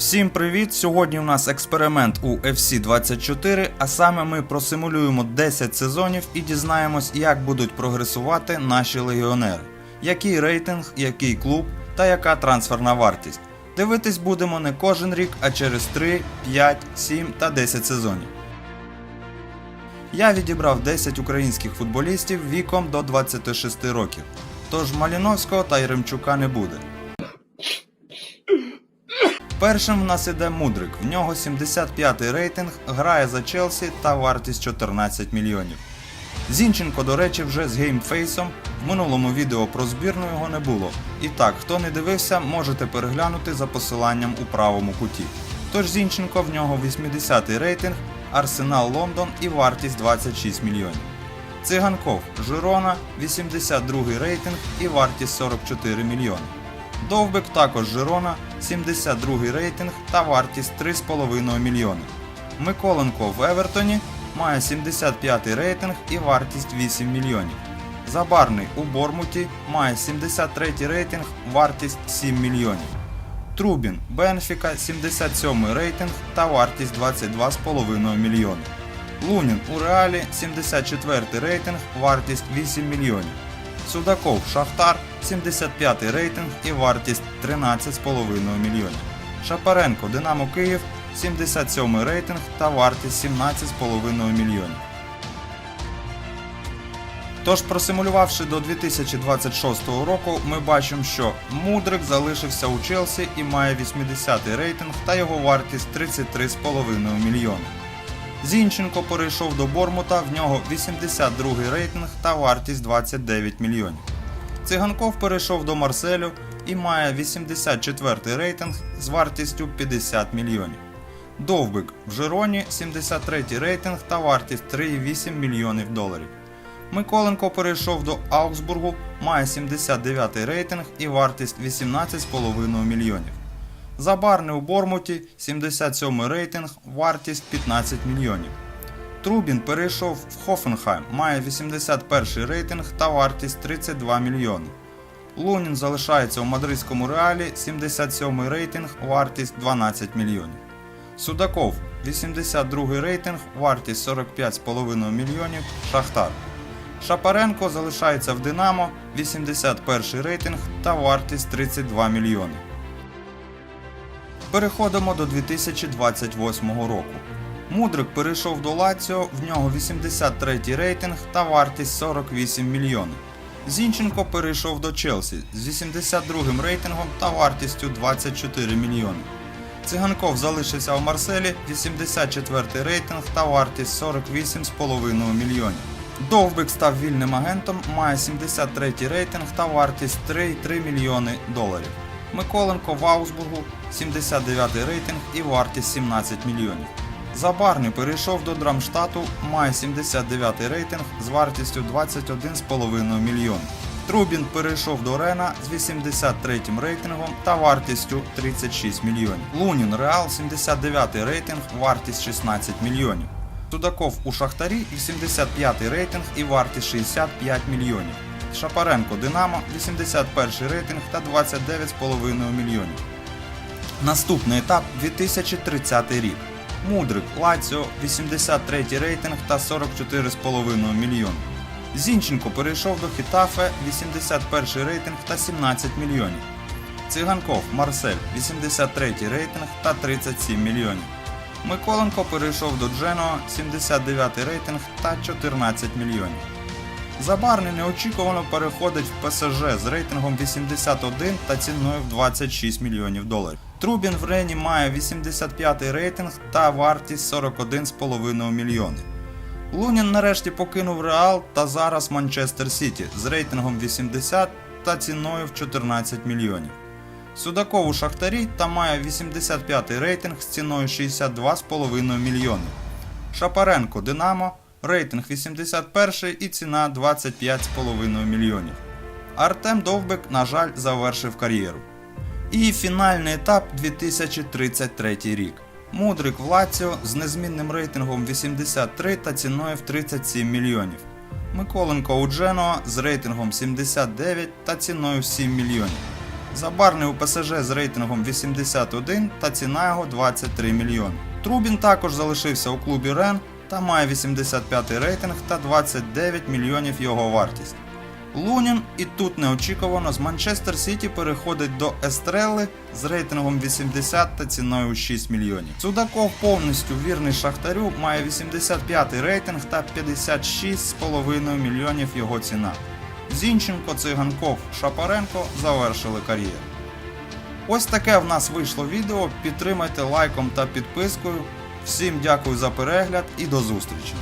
Всім привіт! Сьогодні у нас експеримент у FC24, а саме ми просимулюємо 10 сезонів і дізнаємось, як будуть прогресувати наші легіонери, який рейтинг, який клуб та яка трансферна вартість. Дивитись будемо не кожен рік, а через 3, 5, 7 та 10 сезонів. Я відібрав 10 українських футболістів віком до 26 років. Тож Маліновського та Єремчука не буде. Першим в нас іде Мудрик. В нього 75 рейтинг, грає за Челсі та вартість 14 мільйонів. Зінченко, до речі, вже з геймфейсом. В минулому відео про збірну його не було. І так, хто не дивився, можете переглянути за посиланням у правому куті. Тож Зінченко в нього 80-й рейтинг, Арсенал Лондон і вартість 26 мільйонів. Циганков Жирона 82 рейтинг і вартість 44 мільйони. Довбик також Жирона, 72 рейтинг та вартість 3,5 мільйони. Миколенко в Евертоні має 75 рейтинг і вартість 8 мільйонів. Забарний у Бормуті має 73 рейтинг, вартість 7 мільйонів. Трубін Бенфіка 77 рейтинг та вартість 22,5 мільйони. Лунін у Реалі 74 рейтинг, вартість 8 мільйонів. Судаков Шахтар 75 рейтинг і вартість 13,5 мільйонів. Шапаренко Динамо Київ 77 рейтинг та вартість 17,5 мільйонів. Тож, просимулювавши до 2026 року, ми бачимо, що Мудрик залишився у Челсі і має 80 рейтинг та його вартість 33,5 мільйони. Зінченко перейшов до Бормута, в нього 82 рейтинг та вартість 29 мільйонів. Циганков перейшов до Марселю і має 84-й рейтинг з вартістю 50 мільйонів. Довбик в Жироні 73 рейтинг та вартість 3,8 мільйонів доларів. Миколенко перейшов до Аугсбургу, має 79-й рейтинг і вартість 18,5 мільйонів. Забарний у Бормуті 77 рейтинг, вартість 15 мільйонів. Трубін перейшов в Хофенхайм, має 81 рейтинг та вартість 32 мільйони. Лунін залишається у мадридському реалі 77 рейтинг, вартість 12 мільйонів. Судаков 82 рейтинг, вартість 45,5 мільйонів, Шахтар. Шапаренко залишається в Динамо 81 рейтинг та вартість 32 мільйони. Переходимо до 2028 року. Мудрик перейшов до Лаціо, в нього 83 рейтинг та вартість 48 мільйонів. Зінченко перейшов до Челсі з 82 рейтингом та вартістю 24 мільйони. Циганков залишився в Марселі 84 рейтинг та вартість 48,5 мільйонів. Довбик став вільним агентом, має 73 рейтинг та вартість 3,3 мільйони доларів. Миколенко в Аусбургу 79 рейтинг і вартість 17 мільйонів. Забарний перейшов до Драмштату, має 79 рейтинг з вартістю 21,5 мільйон. Трубін перейшов до Рена з 83 рейтингом та вартістю 36 мільйонів. Лунін Реал 79 рейтинг, вартість 16 мільйонів. Судаков у Шахтарі 85 рейтинг і вартість 65 мільйонів. Шапаренко Динамо 81 рейтинг та 29,5 мільйонів. Наступний етап 2030 рік. Мудрик Лаціо 83 рейтинг та 44,5 мільйон. Зінченко перейшов до Хітафе 81 рейтинг та 17 мільйонів. Циганков Марсель 83 рейтинг та 37 мільйонів. Миколенко перейшов до Дженоа 79 рейтинг та 14 мільйонів. Забарний неочікувано переходить в ПСЖ з рейтингом 81 та ціною в 26 мільйонів доларів. Трубін в Рені має 85 рейтинг та вартість 41,5 мільйони. Лунін нарешті покинув Реал та зараз Манчестер Сіті з рейтингом 80 та ціною в 14 мільйонів. Судаков у Шахтарі та має 85 рейтинг з ціною 62,5 мільйони. Шапаренко Динамо, рейтинг 81 і ціна 25,5 мільйонів. Артем Довбик, на жаль, завершив кар'єру. І фінальний етап 2033 рік. Мудрик в Лаціо з незмінним рейтингом 83 та ціною в 37 мільйонів. Миколенко у Дженоа з рейтингом 79 та ціною в 7 мільйонів. Забарний у ПСЖ з рейтингом 81 та ціна його 23 мільйони. Трубін також залишився у клубі Рен та має 85 рейтинг та 29 мільйонів його вартість. Лунін і тут неочікувано з Манчестер Сіті переходить до Естрели з рейтингом 80 та ціною 6 мільйонів. Судаков повністю вірний Шахтарю має 85 рейтинг та 56,5 мільйонів його ціна. Зінченко, Циганков, Шапаренко завершили кар'єру. Ось таке в нас вийшло відео. Підтримайте лайком та підпискою. Всім дякую за перегляд і до зустрічі!